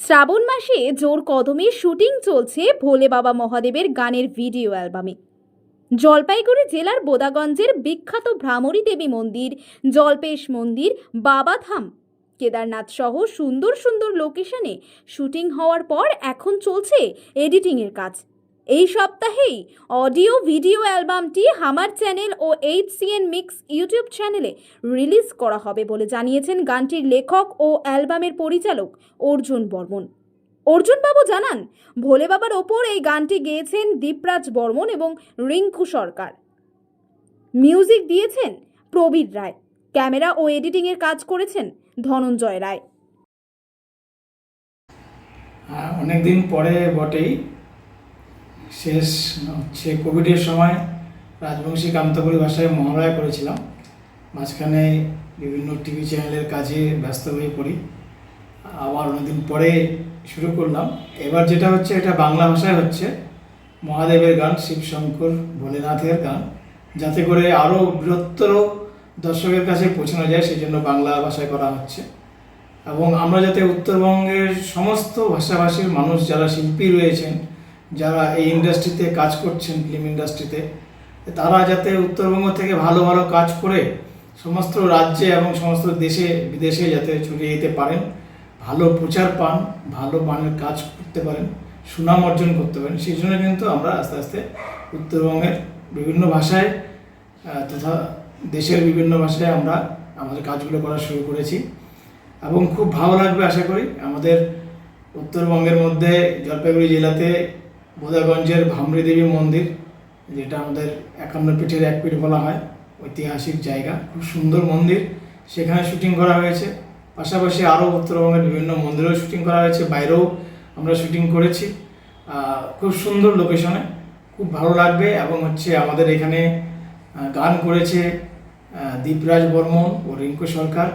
শ্রাবণ মাসে জোর কদমে শুটিং চলছে ভোলে বাবা মহাদেবের গানের ভিডিও অ্যালবামে। জলপাইগুড়ি জেলার বোদাগঞ্জের বিখ্যাত ভ্রামরী দেবী মন্দির, জলপেশ মন্দির বাবাধাম কেদারনাথ সহ সুন্দর সুন্দর লোকেশনে শুটিং হওয়ার পর এখন চলছে এডিটিংয়ের কাজ। এই সপ্তাহেই অডিও, ভিডিও অ্যালবামটি হামার চ্যানেল ও এইচ সিএন মিক্স ইউটিউব চ্যানেলে রিলিজ করা হবে বলে জানিয়েছেন গানটির লেখক ও অ্যালবামের পরিচালক অর্জুন বর্মন। অর্জুনবাবু জানান, ভোলে বাবার ওপর এই গানটি গেয়েছেন দীপরাজ বর্মন এবং রিঙ্কু সরকার। মিউজিক দিয়েছেন প্রবীর রায়। ক্যামেরা ও এডিটিংয়ের কাজ করেছেন ধনঞ্জয় রায়। অনেক দিন পরে বটেই শেষ হচ্ছে কোভিডের সময় রাজবংশী কামতাপুরী ভাষায় মহালয়া করেছিলাম। মাঝখানে বিভিন্ন টিভি চ্যানেলের কাজে ব্যস্ত হয়ে পড়ি। আবার অনেকদিন পরে শুরু করলাম। এবার যেটা হচ্ছে, এটা বাংলা ভাষায় হচ্ছে মহাদেবের গান, শিবশঙ্কর ভোলেনাথের গান। যাতে করে আরও বৃহত্তর দর্শকের কাছে পৌঁছানো যায় সেই জন্য বাংলা ভাষায় করা হচ্ছে। এবং আমরা যাতে উত্তরবঙ্গের সমস্ত ভাষাভাষীর মানুষ, যারা শিল্পী রয়েছেন যারা এই ইন্ডাস্ট্রিতে কাজ করছেন ফিল্ম ইন্ডাস্ট্রিতে তারা যাতে উত্তরবঙ্গ থেকে ভালো ভালো কাজ করে সমস্ত রাজ্যে এবং সমস্ত দেশে, বিদেশে যাতে ছড়িয়ে দিতে পারেন, ভালো প্রচার পান, ভালো মানের কাজ করতে পারেন, সুনাম অর্জন করতে পারেন, সেই জন্য কিন্তু আমরা আস্তে আস্তে উত্তরবঙ্গের বিভিন্ন ভাষায় তথা দেশের বিভিন্ন ভাষায় আমরা আমাদের কাজগুলো করা শুরু করেছি। এবং খুব ভালো লাগবে আশা করি আমাদের উত্তরবঙ্গের মধ্যে জলপাইগুড়ি জেলাতে বোদাগঞ্জের ভামরি দেবী মন্দির, যেটা আমাদের একান্ন পিঠের এক পিঠ বলা হয়, ঐতিহাসিক জায়গা, খুব সুন্দর মন্দির। সেখানে শুটিং করা হয়েছে। পাশাপাশি আরও উত্তরবঙ্গের বিভিন্ন মন্দিরেও শুটিং করা হয়েছে, বাইরেও আমরা শুটিং করেছি। খুব সুন্দর লোকেশনে খুব ভালো লাগবে এবং হচ্ছে আমাদের এখানে গান করেছে দীপরাজ বর্মন ও রিঙ্কু সরকার।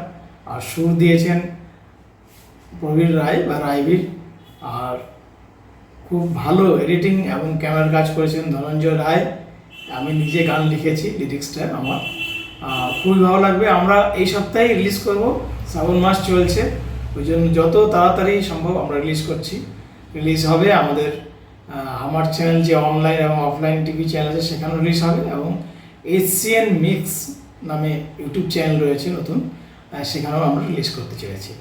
আর সুর দিয়েছেন প্রবীর রায় বা রায়বীর। আর খুব ভালো এডিটিং এবং ক্যামেরার কাজ করেছেন ধনঞ্জয় রায়। আমি নিজে গান লিখেছি লিরিক্সটা আমার। খুবই ভালো লাগবে। আমরা এই সপ্তাহে রিলিজ করব। শ্রাবণ মাস চলছে। ওই জন্য যত তাড়াতাড়ি সম্ভব আমরা রিলিজ করছি। রিলিজ হবে আমাদের আমার চ্যানেল যে অনলাইন এবং অফলাইন টিভি চ্যানেল আছে, সেখানেও রিলিজ হবে এবং এসিএন মিক্স নামে ইউটিউব চ্যানেল রয়েছে নতুন। সেখানেও আমরা রিলিজ করতে চলেছি।